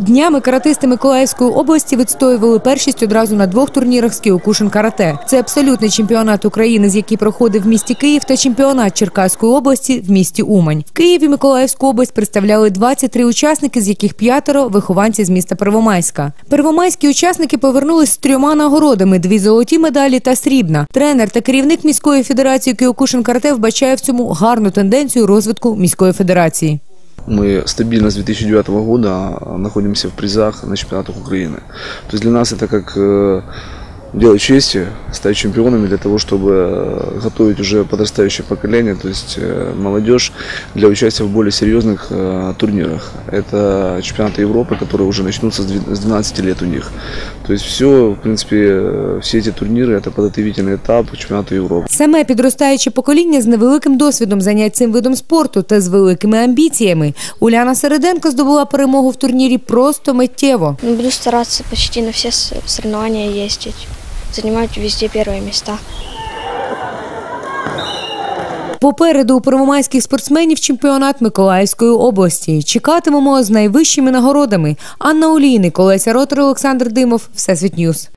Днями каратисти Миколаївської області відстоювали першість одразу на двох турнірах з Кіокушин карате. Це абсолютний чемпіонат України, з який проходив в місті Київ, та чемпіонат Черкаської області в місті Умань. В Києві Миколаївську область представляли 23 учасники, з яких п'ятеро вихованці з міста Первомайська. Первомайські учасники повернулись з трьома нагородами: дві золоті медалі та срібна. Тренер та керівник міської федерації Кіокушин карате вбачає в цьому гарну тенденцію розвитку міської федерації Мы стабильно с 2009 года находимся в призах на чемпионатах Украины. То есть для нас это как э, дело чести стать чемпионами для того, чтобы э, готовить уже подрастающее поколение, то есть э, молодежь для участия в более серьезных э, турнирах. Это чемпионаты Европы, которые уже начнутся с дви- с 12 лет у них. То есть все, в принципе, э, все эти турниры это подготовительный этап к чемпионату Европы. Саме підростаюче покоління з невеликим досвідом занять цим видом спорту та з великими амбіціями. Уляна Середенко здобула перемогу в турнірі просто миттєво. Ну, Буду стараться почти на все с- соревнования занимать везде первые места. Попереду у первомайських спортсменів чемпіонат Миколаївської області. Чекатимемо з найвищими нагородами. Анна Олійник, Олеся Ротор, Олександр Димов. Всесвіт Ньюс.